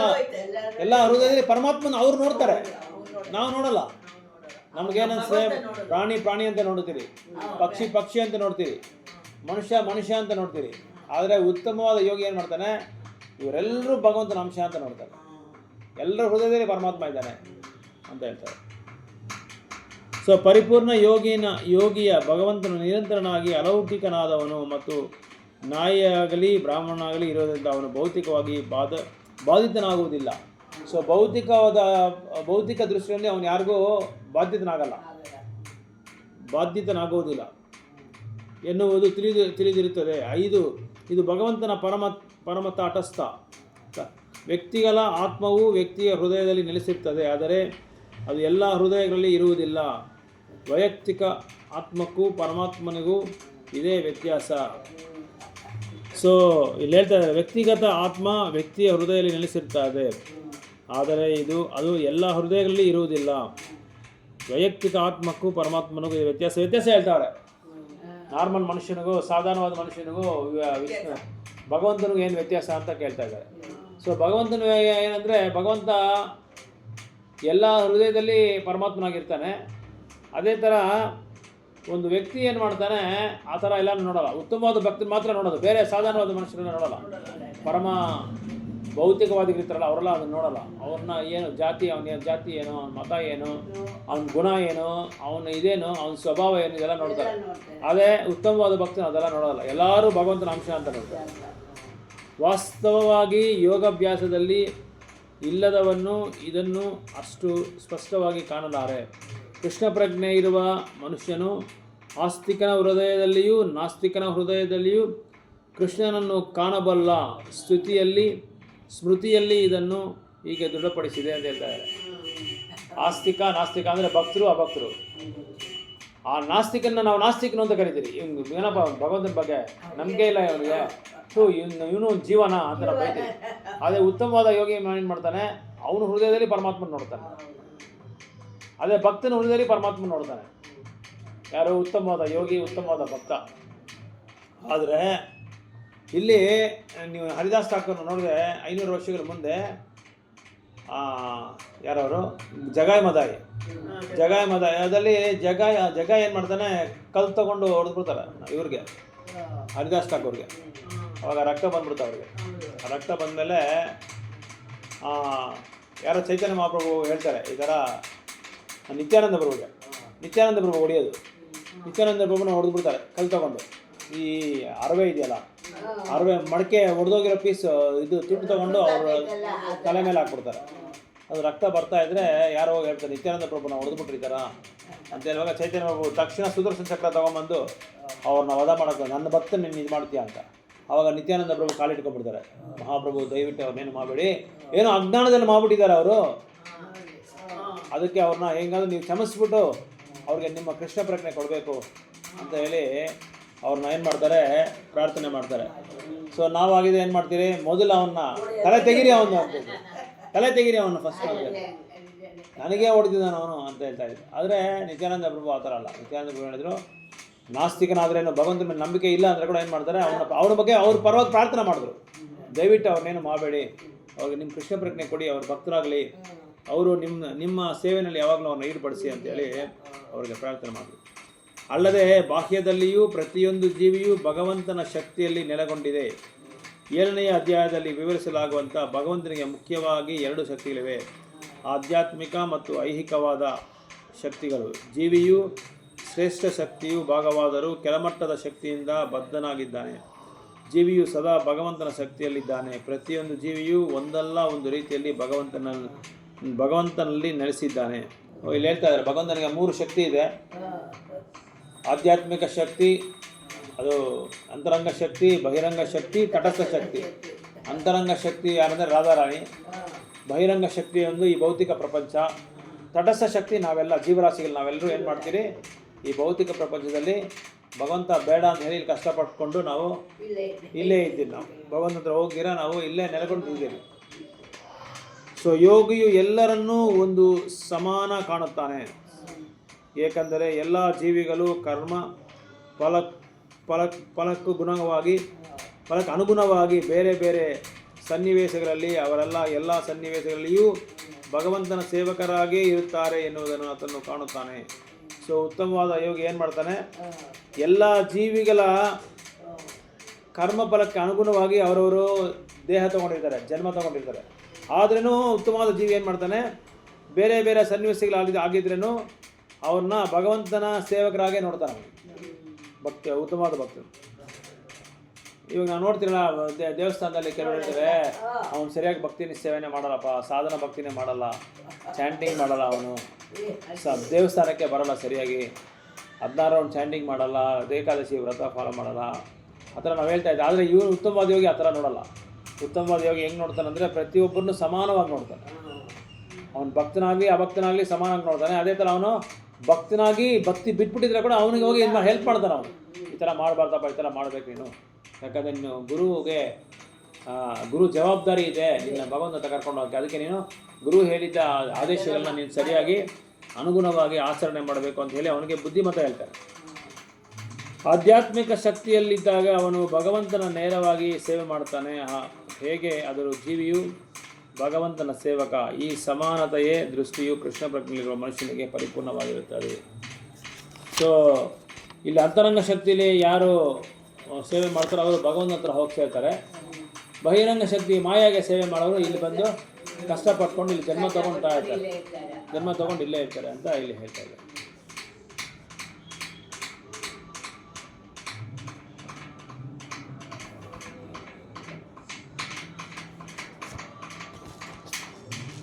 ಎಲ್ಲ ಹೃದಯದಲ್ಲಿ ಪರಮಾತ್ಮನ ಅವ್ರು ನೋಡ್ತಾರೆ. ನಾವು ನೋಡಲ್ಲ. ನಮಗೇನನ್ಸುತ್ತೆ ಪ್ರಾಣಿ ಪ್ರಾಣಿ ಅಂತ ನೋಡ್ತೀರಿ ಪಕ್ಷಿ ಪಕ್ಷಿ ಅಂತ ನೋಡ್ತೀರಿ. ಮನುಷ್ಯ ಮನುಷ್ಯ ಅಂತ ನೋಡ್ತೀರಿ. ಆದರೆ ಉತ್ತಮವಾದ ಯೋಗಿ ಏನು ಮಾಡ್ತಾನೆ? ಇವರೆಲ್ಲರೂ ಭಗವಂತನ ಅಂಶ ಅಂತ ನೋಡ್ತಾರೆ. ಎಲ್ಲರ ಹೃದಯದಲ್ಲಿ ಪರಮಾತ್ಮ ಇದ್ದಾನೆ ಅಂತ ಹೇಳ್ತಾರೆ. ಸೊ ಪರಿಪೂರ್ಣ ಯೋಗಿನ ಯೋಗಿಯ ಭಗವಂತನ ನಿರಂತರನಾಗಿ ಅಲೌಕಿಕನಾದವನು ಮತ್ತು ನಾಯಿಯಾಗಲಿ ಬ್ರಾಹ್ಮಣನಾಗಲಿ ಇರೋದ್ರಿಂದ ಅವನು ಭೌತಿಕವಾಗಿ ಬಾಧ ಬಾಧಿತನಾಗುವುದಿಲ್ಲ. ಸೊ ಭೌತಿಕವಾದ, ಭೌತಿಕ ದೃಷ್ಟಿಯಲ್ಲಿ ಅವನು ಯಾರಿಗೂ ಬಾಧ್ಯತನಾಗಲ್ಲ. ಬಾಧ್ಯತನಾಗುವುದಿಲ್ಲ. ಎನ್ನುವುದು ತಿಳಿದು, ತಿಳಿದಿರುತ್ತದೆ. ಐದು, ಇದು ಭಗವಂತನ ಪರಮ ಪರಮ ತಾಟಸ್ಥ ವ್ಯಕ್ತಿಗಳ ಆತ್ಮವು ವ್ಯಕ್ತಿಯ ಹೃದಯದಲ್ಲಿ ನೆಲೆಸಿರುತ್ತದೆ, ಆದರೆ ಅದು ಎಲ್ಲ ಹೃದಯಗಳಲ್ಲಿ ಇರುವುದಿಲ್ಲ. ವೈಯಕ್ತಿಕ ಆತ್ಮಕ್ಕೂ ಪರಮಾತ್ಮನಿಗೂ ಇದೇ ವ್ಯತ್ಯಾಸ. ಸೊ ಇಲ್ಲಿ ಹೇಳ್ತಾ ಇದ್ದಾರೆ, ವ್ಯಕ್ತಿಗತ ಆತ್ಮ ವ್ಯಕ್ತಿಯ ಹೃದಯದಲ್ಲಿ ನೆಲೆಸಿರ್ತದೆ ಆದರೆ ಇದು, ಅದು ಎಲ್ಲ ಹೃದಯಗಳಲ್ಲಿ ಇರುವುದಿಲ್ಲ. ವೈಯಕ್ತಿಕ ಆತ್ಮಕ್ಕೂ ಪರಮಾತ್ಮನಿಗೂ ವ್ಯತ್ಯಾಸ. ವ್ಯತ್ಯಾಸ ಹೇಳ್ತಾರೆ. ನಾರ್ಮಲ್ ಮನುಷ್ಯನಿಗೂ, ಸಾಧಾರಣವಾದ ಮನುಷ್ಯನಿಗೂ ಭಗವಂತನಿಗೂ ಏನು ವ್ಯತ್ಯಾಸ ಅಂತ ಕೇಳ್ತಾ ಇದ್ದಾರೆ. ಸೊ ಭಗವಂತನ ಏನಂದರೆ, ಭಗವಂತ ಎಲ್ಲ ಹೃದಯದಲ್ಲಿ ಪರಮಾತ್ಮನಾಗಿರ್ತಾನೆ. ಅದೇ ಥರ ಒಂದು ವ್ಯಕ್ತಿ ಏನು ಮಾಡ್ತಾನೆ, ಆ ಥರ ಎಲ್ಲ ನೋಡಲ್ಲ. ಉತ್ತಮವಾದ ಭಕ್ತಿ ಮಾತ್ರ ನೋಡೋದು. ಬೇರೆ ಸಾಧಾರಣವಾದ ಮನುಷ್ಯರನ್ನ ನೋಡೋಲ್ಲ. ಪರಮ ಭೌತಿಕವಾದಿಗಳಿರ್ತಾರಲ್ಲ ಅವರೆಲ್ಲ ಅದನ್ನ ನೋಡಲ್ಲ. ಅವ್ರನ್ನ ಏನು ಜಾತಿ, ಅವನ ಜಾತಿ ಏನು, ಅವನ ಮತ ಏನು, ಅವನ ಗುಣ ಏನು, ಅವನ ಇದೇನು, ಅವನ ಸ್ವಭಾವ ಏನು, ಇದೆಲ್ಲ ನೋಡ್ತಾರೆ. ಅದೇ ಉತ್ತಮವಾದ ಭಕ್ತನ ಅದೆಲ್ಲ ನೋಡೋಲ್ಲ. ಎಲ್ಲರೂ ಭಗವಂತನ ಅಂಶ ಅಂತ ನೋಡ್ತಾರೆ. ವಾಸ್ತವವಾಗಿ ಯೋಗಾಭ್ಯಾಸದಲ್ಲಿ ಇಲ್ಲದವನ್ನು ಇದನ್ನು ಅಷ್ಟು ಸ್ಪಷ್ಟವಾಗಿ ಕಾಣಲಾರೆ. ಕೃಷ್ಣ ಪ್ರಜ್ಞೆ ಇರುವ ಮನುಷ್ಯನು ಆಸ್ತಿಕನ ಹೃದಯದಲ್ಲಿಯೂ ನಾಸ್ತಿಕನ ಹೃದಯದಲ್ಲಿಯೂ ಕೃಷ್ಣನನ್ನು ಕಾಣಬಲ್ಲ ಸ್ತುತಿಯಲ್ಲಿ, ಸ್ಮೃತಿಯಲ್ಲಿ ಇದನ್ನು ಹೀಗೆ ದೃಢಪಡಿಸಿದೆ ಅಂತ ಹೇಳ್ತಾರೆ. ಆಸ್ತಿಕ, ನಾಸ್ತಿಕ ಅಂದರೆ ಭಕ್ತರು, ಅಭಕ್ತರು. ಆ ನಾಸ್ತಿಕನ ನಾವು ನಾಸ್ತಿಕನು ಅಂತ ಕರಿತೀರಿ. ಇವ್ನು ಏನಪ್ಪ, ಭಗವಂತನ ಬಗ್ಗೆ ನಂಬಿಕೆ ಇಲ್ಲ ಇವನಿಗೆ. ಸೊ ಇವನು ಇವನು ಜೀವನ ಅಂತ ನಾವು ಅದೇ ಉತ್ತಮವಾದ ಯೋಗಿ ಏನು ಮಾಡ್ತಾನೆ? ಅವನು ಹೃದಯದಲ್ಲಿ ಪರಮಾತ್ಮನ ನೋಡ್ತಾನೆ. ಅದೇ ಭಕ್ತನ ಹೃದಯದಲ್ಲಿ ಪರಮಾತ್ಮನ ನೋಡ್ತಾನೆ. ಯಾರು ಉತ್ತಮವಾದ ಯೋಗಿ, ಉತ್ತಮವಾದ ಭಕ್ತ. ಆದರೆ ಇಲ್ಲಿ ನೀವು ಹರಿದಾಸ್ ಠಾಕೂರ್ನ ನೋಡಿದ್ರೆ ಐನೂರು ವರ್ಷಗಳ ಮುಂದೆ ಯಾರವರು? ಜಗಾಯ್ ಮದಾಯಿ. ಜಗಾಯ್ ಮದಾಯಿ. ಅದರಲ್ಲಿ ಜಗಾಯ್ ಜಗಾಯ್ ಏನು ಮಾಡ್ತಾನೆ? ಕಲ್ ತಗೊಂಡು ಹೊಡೆದ್ಬಿಡ್ತಾರೆ ಇವ್ರಿಗೆ, ಹರಿದಾಸ್ ಠಾಕೂರ್ಗೆ. ಅವಾಗ ರಕ್ತ ಬಂದ್ಬಿಡ್ತಾ ಅವ್ರಿಗೆ. ರಕ್ತ ಬಂದಮೇಲೆ ಯಾರೋ ಚೈತನ್ಯ ಮಹಾಪ್ರಭು ಹೇಳ್ತಾರೆ, ಈ ಥರ ನಿತ್ಯಾನಂದ ಪ್ರಭುಗೆ. ನಿತ್ಯಾನಂದ ಪ್ರಭು ಹೊಡೆಯೋದು. ನಿತ್ಯಾನಂದ ಪ್ರಭುನ ಹೊಡೆದು ಬಿಡ್ತಾರೆ ಕಲ್ ತಗೊಂಡು. ಈ ಅರವೆ ಇದೆಯಲ್ಲ, ಅರವೆ ಮಡಕೆ ಒಡೆದೋಗಿರೋ ಪೀಸ್ ಇದು ತುಂಡು ತಗೊಂಡು ಅವ್ರ ತಲೆ ಮೇಲೆ ಹಾಕ್ಬಿಡ್ತಾರೆ. ಅದು ರಕ್ತ ಬರ್ತಾ ಇದ್ರೆ ಯಾರೋ ಹೋಗಿ ಹೇಳ್ತಾರೆ, ನಿತ್ಯಾನಂದ ಪ್ರಭುನ ಹೊಡೆದ್ಬಿಟ್ಟಿರ್ತಾರ ಅಂತ ಹೇಳುವಾಗ ಚೈತನ್ಯ ಪ್ರಭು ತಕ್ಷಣ ಸುದರ್ಶನ ಚಕ್ರ ತಗೊಂಬಂದು ಅವ್ರನ್ನ ವಧ ಮಾಡೋಕೆ ನನ್ನ ಭಕ್ತ ನಿನ್ನ ಇದು ಮಾಡ್ತೀಯ ಅಂತ. ಅವಾಗ ನಿತ್ಯಾನಂದ ಪ್ರಭು ಕಾಲಿಟ್ಕೊಂಡ್ಬಿಡ್ತಾರೆ ಮಹಾಪ್ರಭು, ದಯವಿಟ್ಟು ಅವ್ರನ್ನೇನು ಮಾಡಬೇಡಿ. ಏನೋ ಅಜ್ಞಾನದಲ್ಲಿ ಮಾಡ್ಬಿಟ್ಟಿದ್ದಾರೆ ಅವರು. ಅದಕ್ಕೆ ಅವ್ರನ್ನ ಹೆಂಗಾದ್ರೂ ನೀವು ಕ್ಷಮಿಸ್ಬಿಟ್ಟು ಅವ್ರಿಗೆ ನಿಮ್ಮ ಕೃಷ್ಣ ಪ್ರಜ್ಞೆ ಕೊಡಬೇಕು ಅಂತ ಹೇಳಿ ಅವ್ರನ್ನ ಏನು ಮಾಡ್ತಾರೆ? ಪ್ರಾರ್ಥನೆ ಮಾಡ್ತಾರೆ. ಸೊ ನಾವಾಗಿದೆ ಏನು ಮಾಡ್ತೀರಿ? ಮೊದಲು ಅವನ್ನ ತಲೆ ತೆಗಿರಿ ಅವನು ತಲೆ ತೆಗಿರಿ ಅವನು ಫಸ್ಟ್ ನನಗೆ ಹೊಡೆದಿದ್ದಾನೆ ಅವನು ಅಂತ ಹೇಳ್ತಾ ಇದ್ದೆ ಆದರೆ ನಿತ್ಯಾನಂದ ಪ್ರಭು ಆ ಥರ ಅಲ್ಲ. ನಿತ್ಯಾನಂದ ಪ್ರಭು ಹೇಳಿದ್ರು ನಾಸ್ತಿಕನಾದ್ರೇನು ಭಗವಂತನ ಮೇಲೆ ನಂಬಿಕೆ ಇಲ್ಲ ಅಂದರೆ ಕೂಡ ಏನು ಮಾಡ್ತಾರೆ? ಅವನ ಅವ್ರ ಬಗ್ಗೆ ಅವ್ರ ಪರವಾಗಿ ಪ್ರಾರ್ಥನೆ ಮಾಡಿದ್ರು. ದಯವಿಟ್ಟು ಅವ್ರನ್ನೇನು ಮಾಡಬೇಡಿ. ಅವ್ರಿಗೆ ನಿಮ್ಮ ಕೃಷ್ಣ ಪ್ರಜ್ಞೆ ಕೊಡಿ, ಅವ್ರ ಭಕ್ತರಾಗಲಿ. ಅವರು ನಿಮ್ಮ ನಿಮ್ಮ ಸೇವೆಯಲ್ಲಿ ಯಾವಾಗಲೂ ಅವ್ರನ್ನ ಈಡುಪಡಿಸಿ ಅಂತೇಳಿ ಅವರಿಗೆ ಪ್ರಾರ್ಥನೆ ಮಾಡಿ ಅಲ್ಲದೆ ಬಾಹ್ಯದಲ್ಲಿಯೂ ಪ್ರತಿಯೊಂದು ಜೀವಿಯೂ ಭಗವಂತನ ಶಕ್ತಿಯಲ್ಲಿ ನೆಲೆಗೊಂಡಿದೆ. ಏಳನೆಯ ಅಧ್ಯಾಯದಲ್ಲಿ ವಿವರಿಸಲಾಗುವಂಥ ಭಗವಂತನಿಗೆ ಮುಖ್ಯವಾಗಿ ಎರಡು ಶಕ್ತಿಗಳಿವೆ. ಆಧ್ಯಾತ್ಮಿಕ ಮತ್ತು ಐಹಿಕವಾದ ಶಕ್ತಿಗಳು. ಜೀವಿಯು ಶ್ರೇಷ್ಠ ಶಕ್ತಿಯು ಭಾಗವಾದರೂ ಕೆಳಮಟ್ಟದ ಶಕ್ತಿಯಿಂದ ಬದ್ಧನಾಗಿದ್ದಾನೆ. ಜೀವಿಯು ಸದಾ ಭಗವಂತನ ಶಕ್ತಿಯಲ್ಲಿದ್ದಾನೆ. ಪ್ರತಿಯೊಂದು ಜೀವಿಯು ಒಂದಲ್ಲ ಒಂದು ರೀತಿಯಲ್ಲಿ ಭಗವಂತನ ಭಗವಂತನಲ್ಲಿ ನೆಲೆಸಿದ್ದಾನೆ. ಇಲ್ಲಿ ಹೇಳ್ತಾ ಇದ್ದಾರೆ ಭಗವಂತನಿಗೆ ಮೂರು ಶಕ್ತಿ ಇದೆ. ಆಧ್ಯಾತ್ಮಿಕ ಶಕ್ತಿ ಅದು ಅಂತರಂಗ ಶಕ್ತಿ ಬಹಿರಂಗ ಶಕ್ತಿ ತಟಸ್ಥ ಶಕ್ತಿ. ಅಂತರಂಗ ಶಕ್ತಿ ಯಾರಂದರೆ ರಾಧಾರಾಣಿ. ಬಹಿರಂಗ ಶಕ್ತಿ ಒಂದು ಈ ಭೌತಿಕ ಪ್ರಪಂಚ. ತಟಸ್ಥ ಶಕ್ತಿ ನಾವೆಲ್ಲ ಜೀವರಾಶಿಗಳು ನಾವೆಲ್ಲರೂ ಏನು ಮಾಡ್ತೀರಿ? ಈ ಭೌತಿಕ ಪ್ರಪಂಚದಲ್ಲಿ ಭಗವಂತ ಬೇಡ ಅಂತ ಹೇಳಿ ಕಷ್ಟಪಟ್ಕೊಂಡು ನಾವು ಇಲ್ಲೇ ಇದ್ದೀವಿ. ನಾವು. ಭಗವಂತ ಹತ್ರ ಹೋಗಿರ ನಾವು ಇಲ್ಲೇ ನೆಲೆಗೊಂಡಿದ್ದೀವಿ ಸೊ ಯೋಗಿಯು ಎಲ್ಲರನ್ನೂ ಒಂದು ಸಮಾನ ಕಾಣುತ್ತಾನೆ ಏಕೆಂದರೆ ಎಲ್ಲ ಜೀವಿಗಳು ಕರ್ಮ ಫಲ ಫಲ ಫಲಕ್ಕೂ ಗುಣವಾಗಿ ಫಲಕ್ಕೆ ಅನುಗುಣವಾಗಿ ಬೇರೆ ಬೇರೆ ಸನ್ನಿವೇಶಗಳಲ್ಲಿ ಅವರೆಲ್ಲ ಎಲ್ಲ ಸನ್ನಿವೇಶಗಳಲ್ಲಿಯೂ ಭಗವಂತನ ಸೇವಕರಾಗೇ ಇರುತ್ತಾರೆ ಎನ್ನುವುದನ್ನು ಆತನು ಕಾಣುತ್ತಾನೆ ಸೊ ಉತ್ತಮವಾದ ಯೋಗಿ ಏನು ಮಾಡ್ತಾನೆ ಎಲ್ಲ ಜೀವಿಗಳ ಕರ್ಮಫಲಕ್ಕೆ ಅನುಗುಣವಾಗಿ ಅವರವರು ದೇಹ ತಗೊಂಡಿರ್ತಾರೆ ಜನ್ಮ ತಗೊಂಡಿರ್ತಾರೆ ಆದ್ರೂ ಉತ್ತಮವಾದ ಜೀವಿ ಏನು ಮಾಡ್ತಾನೆ? ಬೇರೆ ಬೇರೆ ಸನ್ನಿವೇಶಗಳಾಗಿದ್ದು ಆಗಿದ್ರೂ ಅವ್ರನ್ನ ಭಗವಂತನ ಸೇವಕರಾಗೇ ನೋಡ್ತಾನೆ. ಭಕ್ತಿ, ಉತ್ತಮವಾದ ಭಕ್ತರು ಇವಾಗ ನಾವು ನೋಡ್ತೀರಲ್ಲ ದೇವಸ್ಥಾನದಲ್ಲಿ ಕೆಲವರು ಹೇಳ್ತಾರೆ, ಅವ್ನು ಸರಿಯಾಗಿ ಭಕ್ತಿನ ಸೇವನೆ ಮಾಡಲ್ಲಪ್ಪ, ಸಾಧನ ಭಕ್ತಿನೇ ಮಾಡಲ್ಲ ಚಾಂಟಿಂಗ್ ಮಾಡಲ್ಲ ಅವನು. ಸ, ದೇವಸ್ಥಾನಕ್ಕೆ ಬರಲ್ಲ ಸರಿಯಾಗಿ. ಹದಿನಾರು ಅವ್ನು ಚಾಂಟಿಂಗ್ ಮಾಡಲ್ಲ, ಏಕಾದಶಿ ವ್ರತ ಫಾಲೋ ಮಾಡಲ್ಲ. ಆ ಥರ ನಾವು ಹೇಳ್ತಾ ಇದ್ದೆ. ಆದರೆ ಇವನು ಉತ್ತಮವಾದ ಯೋಗಿ ಆ ಥರ ನೋಡಲ್ಲ. ಉತ್ತಮವಾದ ಯೋಗ ಹೆಂಗೆ ನೋಡ್ತಾನೆ ಅಂದರೆ ಪ್ರತಿಯೊಬ್ಬರನ್ನು ಸಮಾನವಾಗಿ ನೋಡ್ತಾನೆ. ಅವನು ಭಕ್ತನಾಗಲಿ ಅಭಕ್ತನಾಗಲಿ ಸಮಾನವಾಗಿ ನೋಡ್ತಾನೆ. ಅದೇ ಥರ ಅವನು ಭಕ್ತನಾಗಿ ಭಕ್ತಿ ಬಿಟ್ಬಿಟ್ಟಿದ್ರೆ ಕೂಡ ಅವನಿಗೆ ಹೋಗಿ ಏನು ಹೆಲ್ಪ್ ಮಾಡ್ತಾನೆ ಅವನು. ಈ ಥರ ಮಾಡಬಾರ್ದಪ್ಪ, ಈ ಥರ ಮಾಡಬೇಕು ನೀನು. ಯಾಕಂದರೆ ನೀನು ಗುರುಗೆ ಗುರು ಜವಾಬ್ದಾರಿ ಇದೆ. ನಿನ್ನ ಭಗವಂತ ಕರ್ಕೊಂಡು ಹೋಗಿ ಅದಕ್ಕೆ ನೀನು ಗುರು ಹೇಳಿದ್ದ ಆದೇಶಗಳನ್ನ ನೀನು ಸರಿಯಾಗಿ ಅನುಗುಣವಾಗಿ ಆಚರಣೆ ಮಾಡಬೇಕು ಅಂತ ಹೇಳಿ ಅವನಿಗೆ ಬುದ್ಧಿಮತ ಹೇಳ್ತಾರೆ ಆಧ್ಯಾತ್ಮಿಕ ಶಕ್ತಿಯಲ್ಲಿದ್ದಾಗ ಅವನು ಭಗವಂತನ ನೇರವಾಗಿ ಸೇವೆ ಮಾಡ್ತಾನೆ ಹೇಗೆ ಅದರ ಜೀವಿಯು ಭಗವಂತನ ಸೇವಕ. ಈ ಸಮಾನತೆಯೇ ದೃಷ್ಟಿಯು ಕೃಷ್ಣ ಪ್ರಜ್ಞೆಯಲ್ಲಿರುವ ಮನುಷ್ಯನಿಗೆ ಪರಿಪೂರ್ಣವಾಗಿರುತ್ತದೆ. ಸೊ ಇಲ್ಲಿ ಅಂತರಂಗ ಶಕ್ತಿಯಲ್ಲಿ ಯಾರು ಸೇವೆ ಮಾಡ್ತಾರೋ ಅವರು ಭಗವಂತನ ಹತ್ರ ಹೋಗಿ ಸೇರ್ತಾರೆ ಬಹಿರಂಗ ಶಕ್ತಿ ಮಾಯಾಗೆ ಸೇವೆ ಮಾಡೋರು ಇಲ್ಲಿ ಬಂದು ಕಷ್ಟಪಟ್ಕೊಂಡು ಇಲ್ಲಿ ಜನ್ಮ ತಗೊಳ್ತಾ ಇರ್ತಾರೆ. ಜನ್ಮ ತಗೊಂಡು ಇಲ್ಲೇ ಇರ್ತಾರೆ ಅಂತ ಇಲ್ಲಿ ಹೇಳ್ತಾ ಇದ್ದಾರೆ.